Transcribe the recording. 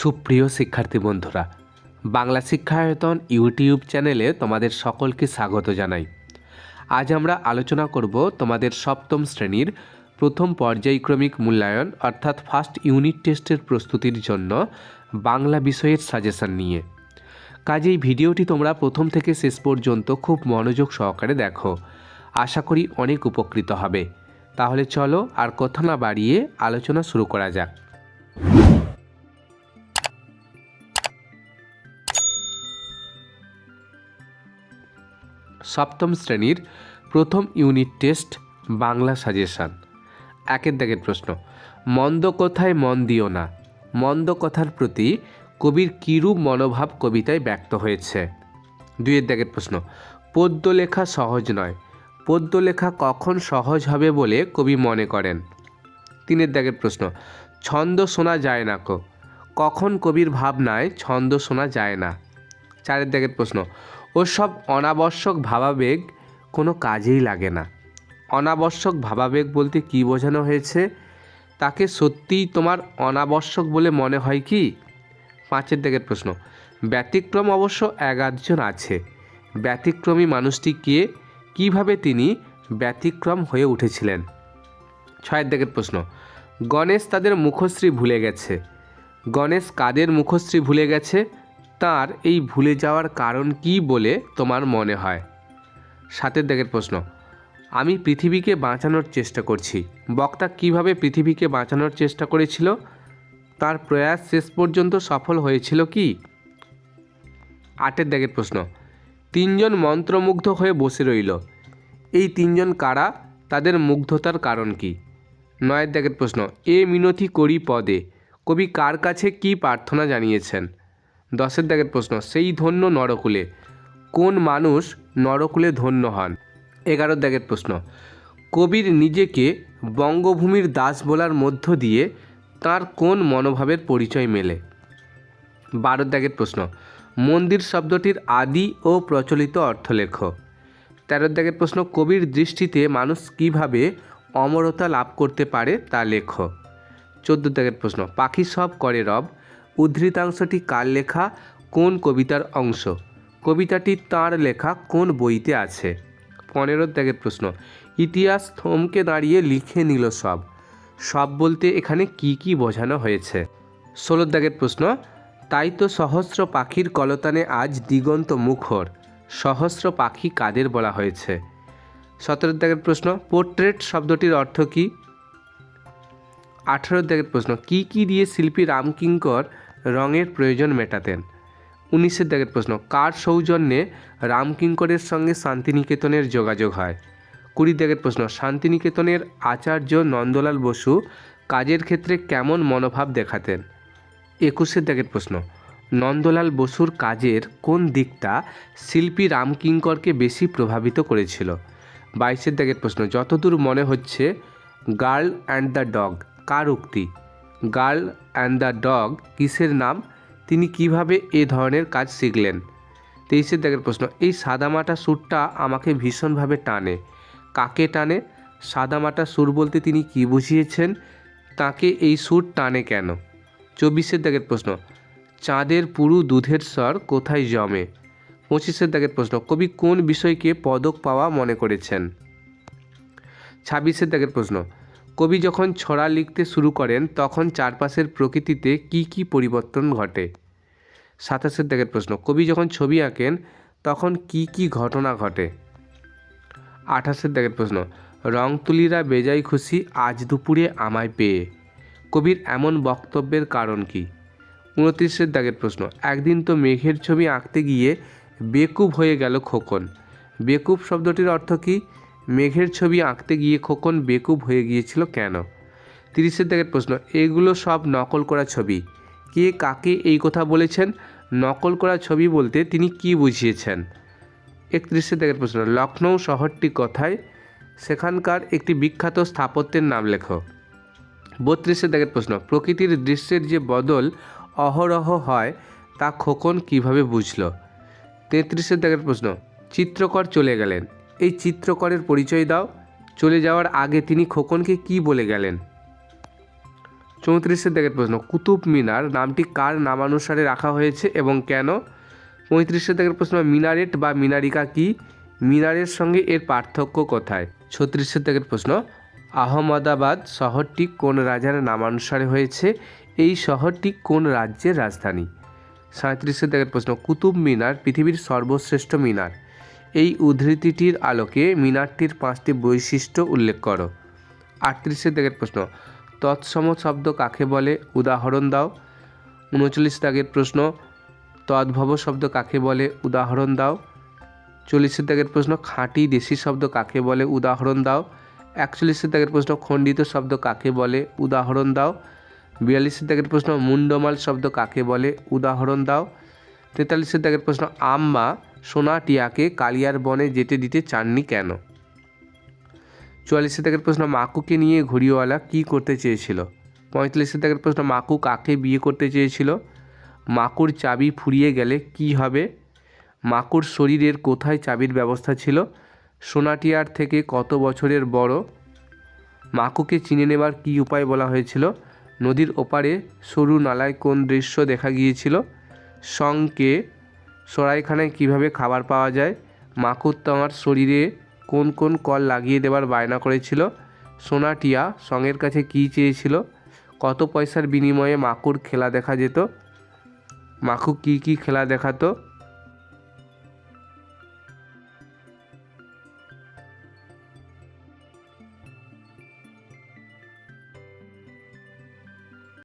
সুপ্রিয় শিক্ষার্থী বন্ধুরা, বাংলা শিক্ষায়তন ইউটিউব চ্যানেলে তোমাদের সকলকে স্বাগত জানাই। আজ আমরা আলোচনা করব তোমাদের সপ্তম শ্রেণির প্রথম পর্যায়ক্রমিক মূল্যায়ন অর্থাৎ ফার্স্ট ইউনিট টেস্টের প্রস্তুতির জন্য বাংলা বিষয়ের সাজেশন নিয়ে। কাজেই ভিডিওটি তোমরা প্রথম থেকে শেষ পর্যন্ত খুব মনোযোগ সহকারে দেখো। আশা করি অনেক উপকৃত হবে। তাহলে চলো আর কথা না বাড়িয়ে আলোচনা শুরু করা যাক। সপ্তম শ্রেণির প্রথম ইউনিট টেস্ট বাংলা সাজেশান। একের দাগের প্রশ্ন, মন্দ কথায় মন দিও না। মন্দ কথার প্রতি কবির কিরূপ মনোভাব কবিতায় ব্যক্ত হয়েছে? দুইয়ের দাগের প্রশ্ন পদ্য লেখা সহজ নয়। পদ্য লেখা কখন সহজ হবে বলে কবি মনে করেন? তিনের দাগের প্রশ্ন, ছন্দ শোনা যায় না কো। কখন কবির ভাবনায় ছন্দ শোনা যায় না? চারের দাগের প্রশ্ন ওসব অনাবশ্যক ভাবাবেগ কোনো কাজেই লাগে না। অনাবশ্যক ভাবাবেগ বলতে কী বোঝানো হয়েছে? তাকে সত্যিই তোমার অনাবশ্যক বলে মনে হয় কি? পাঁচের দিকের প্রশ্ন। ব্যতিক্রম অবশ্য এক আধজন আছে। ব্যতিক্রমী মানুষটি কে? কীভাবে তিনি ব্যতিক্রম হয়ে উঠেছিলেন? ছয়ের দিকের প্রশ্ন। গণেশ তাদের মুখশ্রী ভুলে গেছে। গণেশ কাদের মুখশ্রী ভুলে গেছে? তার এই ভুলে যাওয়ার কারণ কি বলে তোমার মনে হয়? সাতের দিকের প্রশ্ন। আমি পৃথিবীকে বাঁচানোর চেষ্টা করছি। বক্তা কীভাবে পৃথিবীকে বাঁচানোর চেষ্টা করেছিল? তার প্রয়াস শেষ পর্যন্ত সফল হয়েছিল কি? আটের দাগের প্রশ্ন। তিনজন মন্ত্রমুগ্ধ হয়ে বসে রইল। এই তিনজন কারা? তাদের মুগ্ধতার কারণ কি? নয়ের দাগের প্রশ্ন। এ মিনতি করি পদে। কবি কার কাছে কি প্রার্থনা জানিয়েছেন? দশের দাগের প্রশ্ন, সেই ধন্য নরকুলে, কোন মানুষ নরকুলে ধন্য হন? এগারো দাগের প্রশ্ন, কবির নিজেকে বঙ্গভূমির দাস বলার মধ্য দিয়ে তার কোন মনোভাবের পরিচয় মেলে? বারো দাগের প্রশ্ন, মন্দির শব্দটির আদি ও প্রচলিত অর্থলেখ। তেরো দাগের প্রশ্ন, কবির দৃষ্টিতে মানুষ কীভাবে অমরতা লাভ করতে পারে তা লেখ। চোদ্দ দাগের প্রশ্ন, পাখি সব করে রব উদ্ধৃতাংশটি কার লেখা? কোন কবিতার অংশ? কবিতাটি তাঁর লেখা কোন বইতে আছে? পনেরো দাগের প্রশ্ন। ইতিহাস থমকে দাঁড়িয়ে লিখে নিল সব। সব বলতে এখানে কি কি বোঝানো হয়েছে? ষোলো দাগের প্রশ্ন। তাই তো সহস্র পাখির কলতানে আজ দিগন্ত মুখর। সহস্র পাখি কাদের বলা হয়েছে? সতেরো দাগের প্রশ্ন। পোর্ট্রেট শব্দটির অর্থ কী? আঠেরো দাগের প্রশ্ন। কি কি দিয়ে শিল্পী রামকিঙ্কর রঙের প্রয়োজন মেটাতেন। উনিশের দাগের প্রশ্ন, কার সৌজন্যে রামকিঙ্করের সঙ্গে শান্তিনিকেতনের যোগাযোগ হয়? কুড়ি দাগের প্রশ্ন, শান্তিনিকেতনের আচার্য নন্দলাল বসু কাজের ক্ষেত্রে কেমন মনোভাব দেখাতেন? একুশের দাগের প্রশ্ন, নন্দলাল বসুর কাজের কোন দিকটা শিল্পী রামকিঙ্করকে বেশি প্রভাবিত করেছিল? বাইশের দাগের প্রশ্ন, যতদূর মনে হচ্ছে গার্ল অ্যান্ড দ্য ডগ, কার উক্তি? গার্ল অ্যান্ড দ্য ডগ কিসের নাম? তিনি কীভাবে এ ধরনের কাজ শিখলেন? তেইশের দাগের প্রশ্ন, এই সাদামাটা সুরটা আমাকে ভীষণভাবে টানে। কাকে টানে? সাদামাটা সুর বলতে তিনি কি বুঝিয়েছেন? তাকে এই সুর টানে কেন? চব্বিশের দাগের প্রশ্ন, চাঁদের পুরু দুধের স্বর কোথায় জমে? পঁচিশের দাগের প্রশ্ন, কবি কোন বিষয়কে পদক পাওয়া মনে করেছেন? ছাব্বিশের দাগের প্রশ্ন কবি যখন ছড়া লিখতে শুরু করেন, তখন চারপাশের প্রকৃতিতে কি কি পরিবর্তন ঘটে? সাতাশের দাগের প্রশ্ন, কবি যখন ছবি আঁকেন, তখন কি কি ঘটনা ঘটে? আঠাশের দাগের প্রশ্ন, রং তুলিরা বেজায় খুশি, আজ দুপুরে আমায় পেয়ে। কবির এমন বক্তব্যের কারণ কি? উনত্রিশের দাগের প্রশ্ন, একদিন তো মেঘের ছবি আঁকতে গিয়ে বেকুব হয়ে গেল খোকন। বেকুব শব্দটির অর্থ কী? মেঘের ছবি আঁকতে গিয়ে খোকন বেকুব হয়ে গিয়েছিল কেন? তিরিশের দাগের প্রশ্ন, এগুলো সব নকল করা ছবি। কে কাকে এই কথা বলেছেন? নকল করা ছবি বলতে তিনি কি বুঝিয়েছেন? একত্রিশের দাগের প্রশ্ন লখনৌ শহরটি কথায়? সেখানকার একটি বিখ্যাত স্থাপত্যের নাম লেখো। বত্রিশের দাগের প্রশ্ন, প্রকৃতির দৃশ্যের যে বদল অহরহ হয়, তা খোকন কীভাবে বুঝল? তেত্রিশের দাগের প্রশ্ন, চিত্রকর চলে গেলেন। এই চিত্রকরের পরিচয় দাও। চলে যাওয়ার আগে তিনি খোকনকে কি বলে গেলেন? চৌত্রিশের দাগের প্রশ্ন, কুতুব মিনার নামটি কার নামানুসারে রাখা হয়েছে এবং কেন? পঁয়ত্রিশের দাগের প্রশ্ন, মিনারেট বা মিনারিকা কি? মিনারের সঙ্গে এর পার্থক্য কোথায়? ছত্রিশের দাগের প্রশ্ন, আহমদাবাদ শহরটি কোন রাজার নামানুসারে হয়েছে? এই শহরটি কোন রাজ্যের রাজধানী? সাঁত্রিশের দাগের প্রশ্ন, কুতুব মিনার পৃথিবীর সর্বশ্রেষ্ঠ মিনার। এই উদ্ধৃতিটির আলোকে মিনারটির পাঁচটি বৈশিষ্ট্য উল্লেখ করো। আটত্রিশের দাগের প্রশ্ন, তৎসম শব্দ কাকে বলে? উদাহরণ দাও। উনচল্লিশ দাগের প্রশ্ন, তদ্ভব শব্দ কাকে বলে? উদাহরণ দাও। চল্লিশের দাগের প্রশ্ন, খাঁটি দেশি শব্দ কাকে বলে? উদাহরণ দাও। একচল্লিশের দাগের প্রশ্ন, খণ্ডিত শব্দ কাকে বলে? উদাহরণ দাও। বিয়াল্লিশের দাগের প্রশ্ন, মুন্ডমাল শব্দ কাকে বলে? উদাহরণ দাও। তেতাল্লিশের দাগের প্রশ্ন, আম্মা সোনা, টিয়াকে কালিয়ার বনে যেতে দিতে চাননি কেন? চুয়াল্লিশের দাগের প্রশ্ন, মাকুকে নিয়ে ঘড়িওয়ালা কী করতে চেয়েছিল? পঁয়তাল্লিশের দাগের প্রশ্ন, মাকু কাকে বিয়ে করতে চেয়েছিল? মাকুর চাবি ফুরিয়ে গেলে কি হবে? মাকুর শরীরের কোথায় চাবির ব্যবস্থা ছিল? সোনাটিয়ার থেকে কত বছরের বড়? মাকুকে চিনে নেবার কী উপায় বলা হয়েছিল? নদীর ওপারে সরু নালায় কোন দৃশ্য দেখা গিয়েছিল? সঙ্গে সরাইখানায় কীভাবে খাবার পাওয়া যায়? মাকুর তোমার শরীরে কোন কোন কল লাগিয়ে দেবার বায়না করেছিল? সোনাটিয়া সঙ্গের কাছে কি চেয়েছিল? কত পয়সার বিনিময়ে মাকুর খেলা দেখা যেত? মাকু কি কি খেলা দেখাতো?